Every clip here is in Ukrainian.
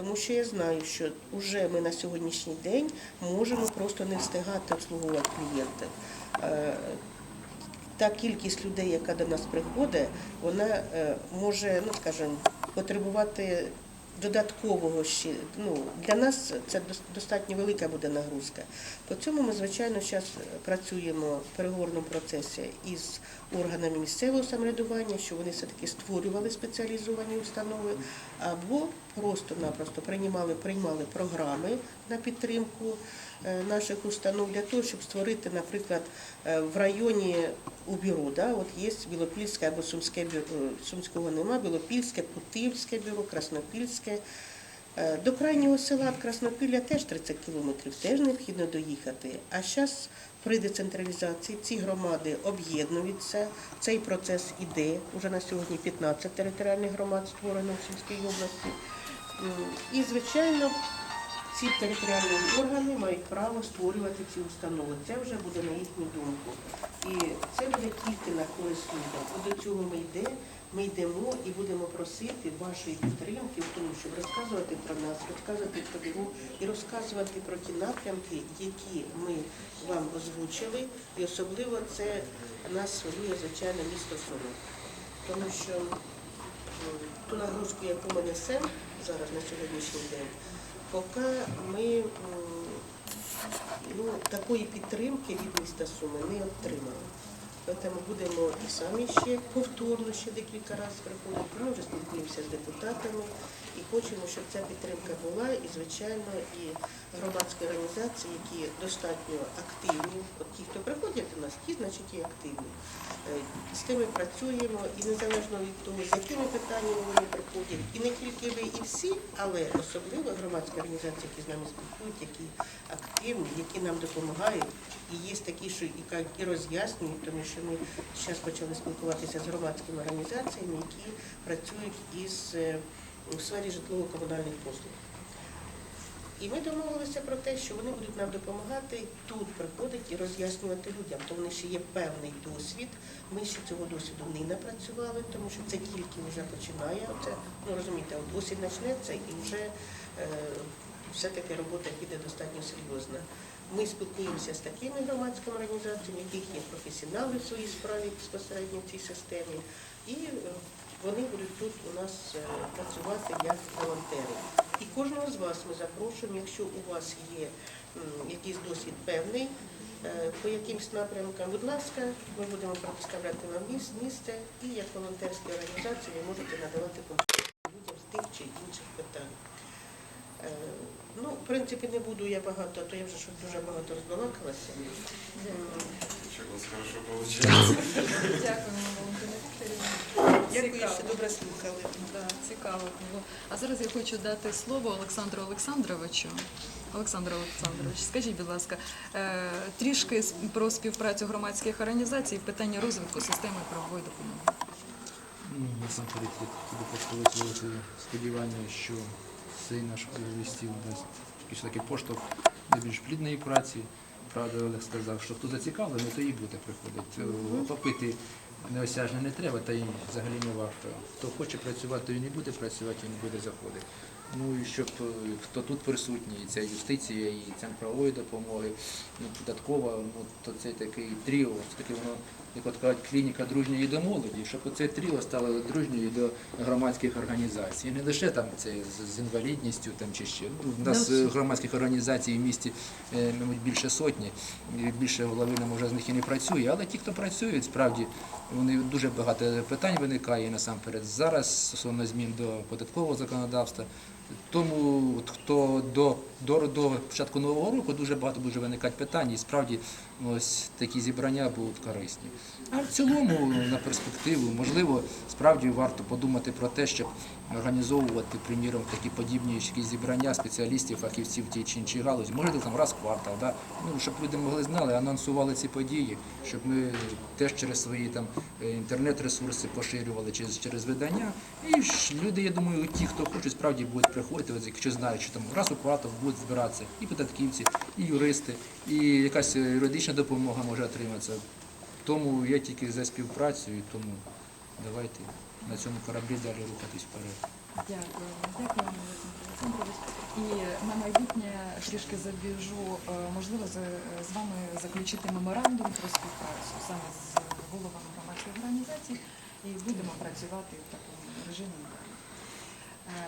Тому що я знаю, що вже ми на сьогоднішній день можемо просто не встигати обслуговувати клієнтів. Е, Та кількість людей, яка до нас приходить, вона е, може, ну скажімо, потребувати додаткового ще. Ну, для нас це дос- достатньо велика буде нагрузка. По цьому ми, звичайно, зараз працюємо в переговорному процесі із органами місцевого самоврядування, що вони все-таки створювали спеціалізовані установи, або просто-напросто приймали, приймали програми на підтримку наших установ для того, щоб створити, наприклад, е, в районі у бюро, да, от є Білопільське або Сумське бюро, е, Сумського нема, Білопільське, Путивське бюро, Краснопільське. Е, До крайнього села Краснопілля теж 30 кілометрів, теж необхідно доїхати. А зараз при децентралізації ці громади об'єднуються. Цей процес іде. Уже на сьогодні 15 територіальних громад створено в Сумській області. І, звичайно, ці територіальні органи мають право створювати ці установи. Це вже буде на їхню думку. І це буде тільки на користь людям. До цього ми йдемо. Ми йдемо і будемо просити вашої підтримки в тому, щоб розказувати про нас, розказувати про бюро і розказувати про ті напрямки, які ми вам озвучили. І особливо це нас хвилює, звичайно, місто Суми. Тому що ту нагрузку, яку ми несемо зараз на сьогоднішній день, поки ми ну, такої підтримки від міста Суми не отримали. Тому будемо і самі ще повторно ще декілька разів приходити. Ми вже спілкуємося з депутатами і хочемо, щоб ця підтримка була, і, звичайно, і громадські організації, які достатньо активні. От ті, хто приходять до нас, ті, значить, і активні. Е, З тими працюємо і незалежно від того, з якими питаннями вони приходять, і не тільки ви, і всі, але особливо громадські організації, які з нами спілкують, які активні, які нам допомагають. І є такі, що і роз'яснюють, тому що ми зараз почали спілкуватися з громадськими організаціями, які працюють із е, у сфері житлово-комунальних послуг. І ми домовилися про те, що вони будуть нам допомагати тут приходити і роз'яснювати людям. То вони ще є певний досвід. Ми ще цього досвіду не напрацювали, тому що це тільки вже починає. Оце, ну розумієте, от осінь почнеться і вже е, все-таки робота піде достатньо серйозна. Ми спілкуємося з такими громадськими організаціями, в яких є професіонали в своїй справі безпосередньо в цій системі, і е, вони будуть тут у нас е, працювати як волонтери. І кожного з вас ми запрошуємо, якщо у вас є якийсь досвід певний е, по якимсь напрямкам, будь ласка, ми будемо предоставляти вам місце і як волонтерські організації ви можете надавати консультації людям з тих чи інших питань. Е, Ну, в принципі, не буду я багато, а то я вже щось дуже багато розбалакалася. М, Что Дякую, що добре слухали. Да, цікаво було. А зараз я хочу дати слово Олександру Олександровичу. Олександр Олександрович, скажіть, будь ласка, е, трішки про співпрацю громадських організацій в питанні розвитку системи правової допомоги. Ну, насамперед я хотів би висловити сподівання, що цей наш листів дасть якийсь такий поштовх до більш плідної праці. Правда, Олег сказав, що хто зацікавлений, то і буде приходити. Топити неосяжне не треба, та й взагалі не варто. Хто хоче працювати, він і буде працювати, він буде заходити. Ну і щоб е, хто тут присутній, ця юстиція, і центр правової допомоги, ну, податкова, ну то це такий тріо, це таке воно, як от кажуть, клініка дружньої до молоді, щоб оце тріо стало дружньою до громадських організацій. І не лише там це з, з інвалідністю там чи ще. Ну, у нас е, громадських організацій в місті, е, мабуть, більше сотні, більше половина може з них і не працює, але ті, хто працюють, справді вони дуже багато питань виникає насамперед зараз стосовно змін до податкового законодавства. Тому от хто до, до, до початку нового року дуже багато буде виникати питань, і справді ось такі зібрання будуть корисні. А в цілому на перспективу, можливо, справді варто подумати про те, щоб організовувати, приміром, такі подібні якісь зібрання спеціалістів, фахівців тій чи іншій галузі, може там раз в квартал, да? ну, щоб люди могли знали, анонсували ці події, щоб ми теж через свої там е, інтернет-ресурси поширювали через, через видання. І люди, я думаю, ті, хто хочуть, справді будуть приходити, от якщо знають, що там раз у квартал будуть збиратися і податківці, і юристи, і якась е, юридична допомога може отриматися. Тому я тільки за співпрацю, і тому давайте на цьому кораблі далі рухатись вперед. Дякую. Дякую, Олександр Олександрович. І на майбутнє трішки забіжу, е, можливо, з, з вами заключити меморандум про співпрацю саме з головами громадських організацій, і будемо працювати в такому режимі. Е,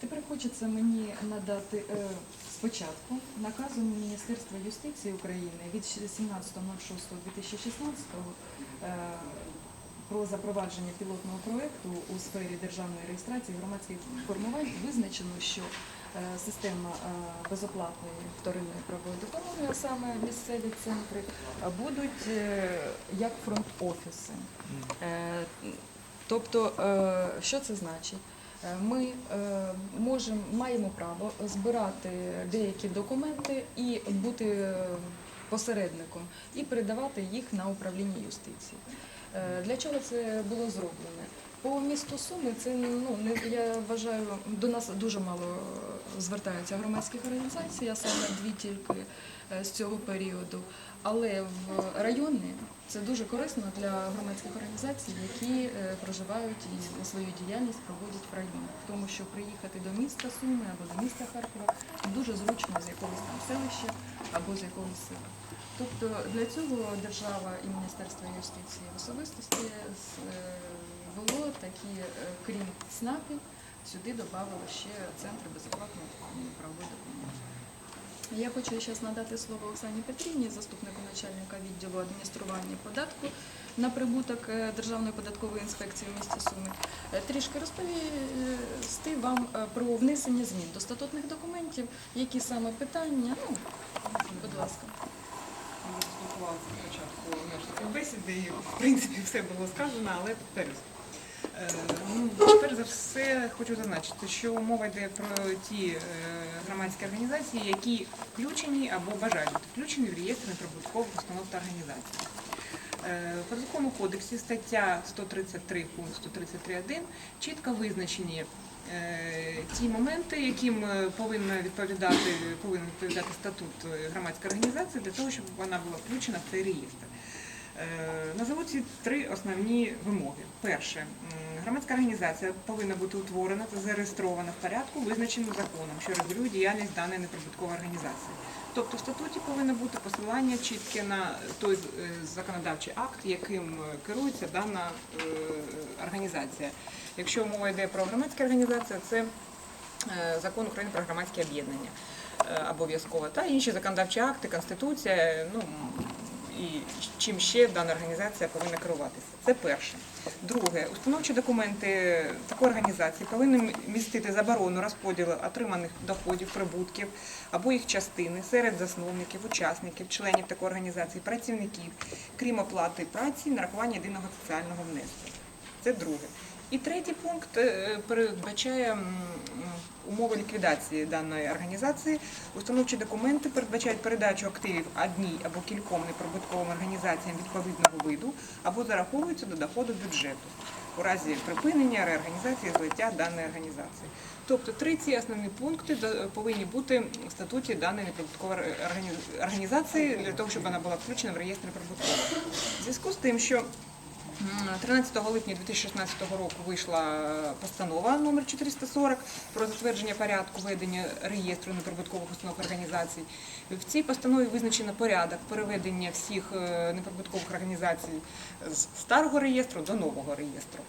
Тепер хочеться мені надати е, спочатку наказом Міністерства юстиції України від 17.06.2016 е, про запровадження пілотного проекту у сфері державної реєстрації громадських формувань визначено, що е, система е, безоплатної вторинної правової допомоги, а саме місцеві центри, будуть як фронт-офіси. Тобто, що це значить? Ми е, можемо, маємо право збирати деякі документи і бути е, посередником і передавати їх на управління юстиції. Е, Для чого це було зроблене? По місту Суми це ну не я вважаю, до нас дуже мало звертаються громадських організацій, а саме дві тільки е, з цього періоду. Але в районі це дуже корисно для громадських організацій, які е, проживають і свою діяльність проводять в районах. Тому що приїхати до міста Суми або до міста Харкова дуже зручно з якогось там селища або з якогось села. Тобто для цього держава і Міністерство юстиції особистості е, було такі, е, крім СНАПів, сюди додавали ще центри безоплатної правової допомоги. Я хочу зараз надати слово Оксані Петрівні, заступнику начальника відділу адміністрування податку на прибуток е, Державної податкової інспекції в місті Суми. Е, Трішки розповісти вам про внесення змін до статутних документів, які саме питання. Ну, будь ласка. Ми спілкувалися спочатку нашої бесіди, і в принципі все було сказано, але повторюсь. Е, Ну, перш за все хочу зазначити, що мова йде про ті е, громадські організації, які включені або бажають включені в реєстр неприбуткових установ та організацій. Е, В Податковому кодексі стаття 133 пункт 133.1 чітко визначені е, ті моменти, яким е, повинна відповідати, повинен відповідати статут е, громадської організації для того, щоб вона була включена в цей реєстр. Е, Назову ці три основні вимоги. Перше, громадська організація повинна бути утворена та зареєстрована в порядку, визначеному законом, що регулює діяльність даної неприбуткової організації. Тобто в статуті повинно бути посилання чітке на той е, законодавчий акт, яким е, керується дана організація. Якщо мова йде про громадські організації, це закон України про громадські об'єднання обов'язково, та інші законодавчі акти, конституція, ну і чим ще дана організація повинна керуватися. Це перше. Друге, установчі документи такої організації повинні містити заборону розподілу отриманих доходів, прибутків або їх частини серед засновників, учасників, членів такої організації, працівників, крім оплати праці, нарахування єдиного соціального внеску. Це друге. І третій пункт е, передбачає умови ліквідації даної організації. Установчі документи передбачають передачу активів одній або кільком неприбутковим організаціям відповідного виду або зараховуються до доходу бюджету у разі припинення, реорганізації, злиття даної організації. Тобто три ці основні пункти повинні бути в статуті даної неприбуткової організації для того, щоб вона була включена в реєстр прибуткових. В зв'язку з тим, що 13 липня 2016 року вийшла постанова номер 440 про затвердження порядку ведення реєстру неприбуткових установ організацій. В цій постанові визначено порядок переведення всіх е, неприбуткових організацій з старого реєстру до нового реєстру.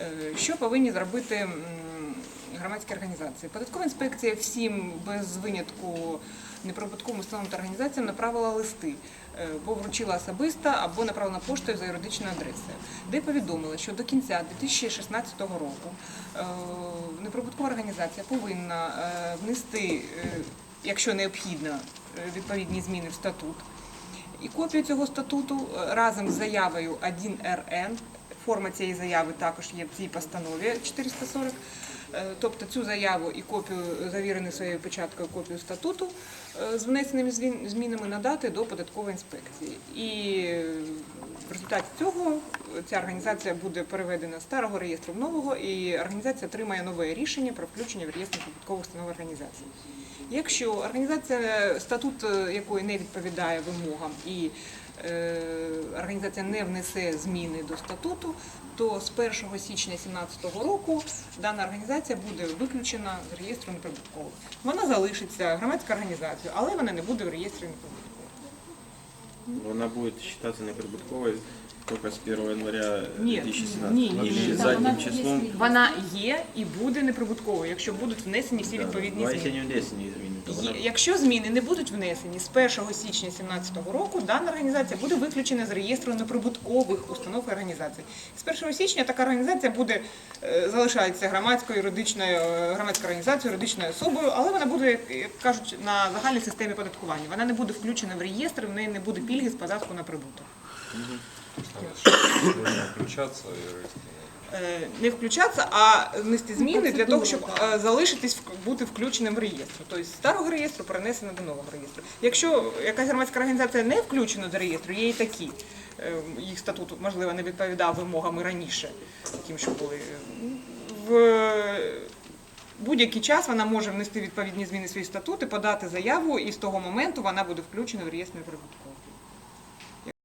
Е, Що повинні зробити громадські організації? Податкова інспекція всім без винятку неприбутковим установам та організаціям направила листи, е, бо вручила особисто або направлена поштою за юридичною адресою, де повідомила, що до кінця 2016 року е, неприбуткова організація повинна е, внести, якщо необхідно, відповідні зміни в статут. І копію цього статуту разом з заявою 1РН, форма цієї заяви також є в цій постанові 440. Е, Тобто цю заяву і копію завірену своєю печаткою копію статуту е, з внесеними змінами надати до податкової інспекції. І в результаті цього ця організація буде переведена з старого реєстру в нового, і організація отримає нове рішення про включення в реєстр податкових установ організацій. Якщо організація, статут е, якої не відповідає вимогам і організація не внесе зміни до статуту, то з 1 січня 2017 року дана організація буде виключена з реєстру неприбуткових. Вона залишиться громадською організацією, але вона не буде в реєстрі неприбуткових. Вона буде вважатися неприбутковой только с 1 января Нет, 2017 не, года. не, не. Или задним числом. Вона є і буде неприбутковою, якщо будуть внесені всі Да. відповідні зміни. не внесены изменения, то Є- Якщо зміни не будуть внесені з 1 січня 2017 року, дана організація буде виключена з реєстру неприбуткових установ і організацій. З 1 січня така організація буде е, залишається громадською юридичною е, громадською організацією, юридичною особою, але вона буде, як- як кажуть, на загальній системі податкування. Вона не буде включена в реєстр, в неї не буде пільги з податку на прибуток. И Е, Не включатися, а внести зміни для того, щоб е, залишитись бути включеним в реєстр. Тобто з старого реєстру перенесено до нового реєстру. Якщо якась громадська організація не включена до реєстру, є і такі. е, Їх статут, можливо, не відповідав вимогам і раніше, тим, що були. В будь-який час вона може внести відповідні зміни в свій статут і подати заяву, і з того моменту вона буде включена в реєстр неприбутковий.